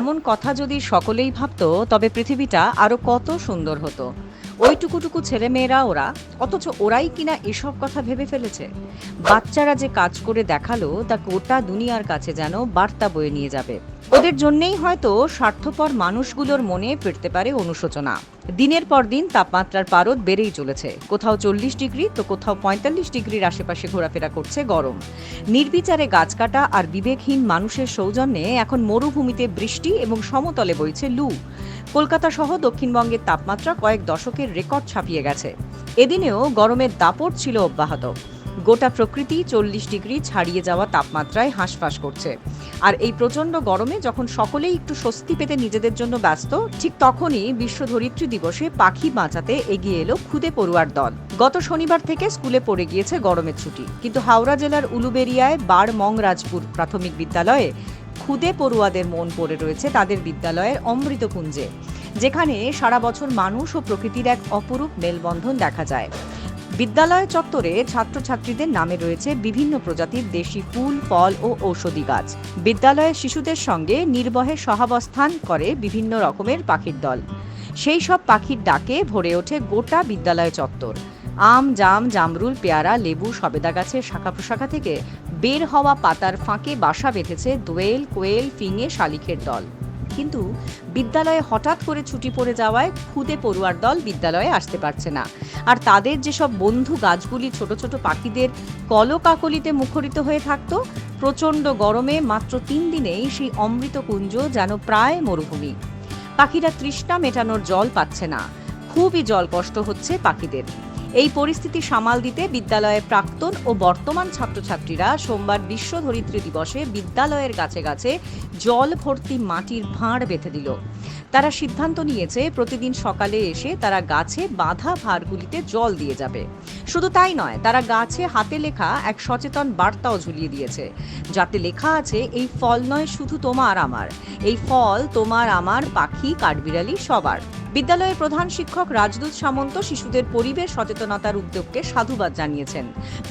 এমন কথা যদি সকলেই ভাবত, তবে পৃথিবীটা আরও কত সুন্দর হতো। ওইটুকুটুকু ছেলেমেয়েরা ওরা, অথচ ওরাই কিনা এসব কথা ভেবে ফেলেছে। বাচ্চারা যে কাজ করে দেখাল, তা গোটা দুনিয়ার কাছে যেন বার্তা বয়ে নিয়ে যাবে। ওদের জন্যেই হয়তো স্বার্থপর মানুষগুলোর মনে ফিরতে পারে অনুশোচনা। দিনের পর দিন তাপমাত্রার পারদ বেড়েই চলেছে। কোথাও চল্লিশ ডিগ্রি তো কোথাও পঁয়তাল্লিশ ডিগ্রির আশেপাশে ঘোরাফেরা করছে গরম। নির্বিচারে গাছ কাটা আর বিবেকহীন মানুষের সৌজন্যে এখন মরুভূমিতে বৃষ্টি এবং সমতলে বইছে লু। কলকাতা সহ দক্ষিণবঙ্গের তাপমাত্রা কয়েক দশকের রেকর্ড ছাপিয়ে গেছে। এদিনেও গরমের দাপট ছিল অব্যাহত। গোটা প্রকৃতি চল্লিশ ডিগ্রি ছাড়িয়ে যাওয়া তাপমাত্রায় হাঁসফাঁস করছে। আর এই প্রচণ্ড গরমে যখন সকলেই একটু স্বস্তি পেতে নিজেদের জন্য ব্যস্ত, ঠিক তখনই বিশ্ব ধরিত্রী দিবসে পাখি বাঁচাতে এগিয়ে এলো খুদে পড়ুয়ার দল। গত শনিবার থেকে স্কুলে পড়ে গিয়েছে গরমের ছুটি। কিন্তু হাওড়া জেলার উলুবেরিয়ায় বারমংরাজপুর প্রাথমিক বিদ্যালয়ে খুদে পড়ুয়াদের মন পড়ে রয়েছে তাদের বিদ্যালয়ের অমৃতকুঞ্জে, যেখানে সারা বছর মানুষ ও প্রকৃতির এক অপরূপ মেলবন্ধন দেখা যায়। বিদ্যালয় চত্বরে ছাত্রছাত্রীদের নামে রয়েছে বিভিন্ন প্রজাতির দেশি ফুল, ফল ও ঔষধি গাছ। বিদ্যালয়ের শিশুদের সঙ্গে নির্বহে সহাবস্থান করে বিভিন্ন রকমের পাখির দল। সেই সব পাখির ডাকে ভরে ওঠে গোটা বিদ্যালয় চত্বর। আম, জাম, জামরুল, পেয়ারা, লেবু, সবেদা গাছের শাখা প্রশাখা থেকে বের হওয়া পাতার ফাঁকে বাসা বেঁধেছে দোয়েল, কোয়েল, ফিঙে, শালিখের দল। কিন্তু বিদ্যালয়ে হঠাৎ করে ছুটি পড়ে যাওয়ায় খুদে পড়ুয়ার দল বিদ্যালয়ে আসতে পারছে না। আর তাদের যেসব বন্ধু গাছগুলি ছোট ছোট পাখিদের কলকাকলিতে মুখরিত হয়ে থাকতো, প্রচণ্ড গরমে মাত্র তিন দিনেই সেই অমৃতকুঞ্জ যেন প্রায় মরুভূমি। পাখিরা তৃষ্ণা মেটানোর জল পাচ্ছে না। খুবই জল কষ্ট হচ্ছে পাখিদের। এই পরিস্থিতি সামাল দিতে বিদ্যালয়ের প্রাক্তন ও বর্তমান ছাত্রছাত্রীরা সোমবার বিশ্ব ধরিত্রী দিবসে বিদ্যালয়ের গাছে গাছে জল ভর্তি মাটির ভাঁড় বেঁধে দিল। তারা সিদ্ধান্ত নিয়েছে প্রতিদিন সকালে এসে তারা গাছে বাঁধা ভাঁড়গুলিতে জল দিয়ে যাবে। শুধু তাই নয়, তারা গাছে হাতে লেখা এক সচেতন বার্তাও ঝুলিয়ে দিয়েছে, যাতে লেখা আছে, এই ফল নয় শুধু তোমার আমার, এই ফল তোমার আমার পাখি, কাঠবিড়ালি সবার। বিদ্যালয়ের প্রধান শিক্ষক রাজদূত সামন্ত শিশুদের পরিবেশ সচেতনতার উদ্যোগকে সাধুবাদ জানিয়েছেন।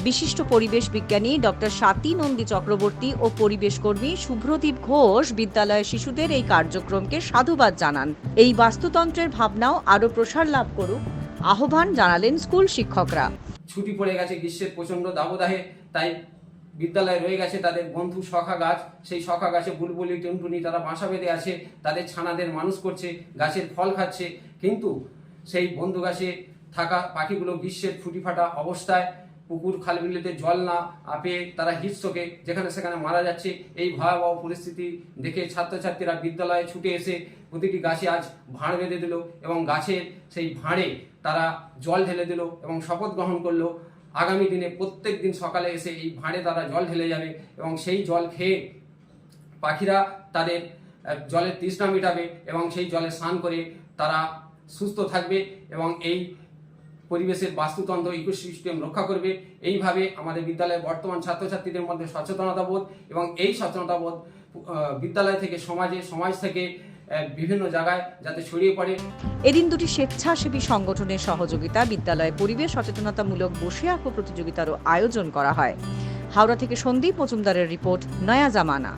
বিশিষ্ট পরিবেশ বিজ্ঞানী ডক্টর স্বাতী নন্দী চক্রবর্তী ও পরিবেশ কর্মী শুভ্রদীপ ঘোষ বিদ্যালয়ের শিশুদের এই কার্যক্রমকে সাধুবাদ জানান। এই বাস্তুতন্ত্রের ভাবনাও আরও প্রসার লাভ করুক, আহ্বান জানালেন স্কুল শিক্ষকরা। ছুটি পড়ে গেছে, গ্রীষ্মের প্রচণ্ড দাবদাহে, তাই বিদ্যালয়ে রয়ে গেছে তাদের বন্ধু শখা গাছ। সেই শখা গাছে বুলবুলি, টুনটুনি তারা বাসা বেঁধে আছে, তাদের ছানাদের মানুষ করছে, গাছের ফল খাচ্ছে। কিন্তু সেই বন্ধু গাছে থাকা পাখিগুলো গ্রীষ্মের ফুটি ফাটা অবস্থায়, পুকুর খালবিলিতে জল না পেয়ে তারা হিটস্ট্রোকে যেখানে সেখানে মারা যাচ্ছে। এই ভয়াবহ পরিস্থিতি দেখে ছাত্রছাত্রীরা বিদ্যালয়ে ছুটে এসে প্রতিটি গাছে আজ ভাঁড় বেঁধে দিল এবং গাছের সেই ভাঁড়ে তারা জল ঢেলে দিল এবং শপথ গ্রহণ করল। আগামী দিনে প্রত্যেক দিন সকালে এসে এই ভাঁড়ে তারা জল ঢেলে যাবে এবং সেই জল খেয়ে পাখিরা তাদের জলের তৃষ্ণা মেটাবে এবং সেই জলে স্নান করে তারা সুস্থ থাকবে এবং এই পরিবেশের বাস্তুতন্ত্র, ইকোসিস্টেম রক্ষা করবে। এইভাবে আমাদের বিদ্যালয়ের বর্তমান ছাত্রছাত্রীদের মধ্যে সচেতনতা বোধ এবং এই সচেতনতা বোধ বিদ্যালয় থেকে সমাজে, সমাজ থেকে বিভিন্ন জায়গায় যাতে ছড়িয়ে পড়ে। এদিন দুটি স্বেচ্ছাসেবী সংগঠনের সহযোগিতা বিদ্যালয়ে পরিবেশ সচেতনতামূলক বসে আঁকো প্রতিযোগিতারও আয়োজন করা হয়। হাওড়া থেকে সন্দীপ মজুমদারের রিপোর্ট, নয়া জামানা।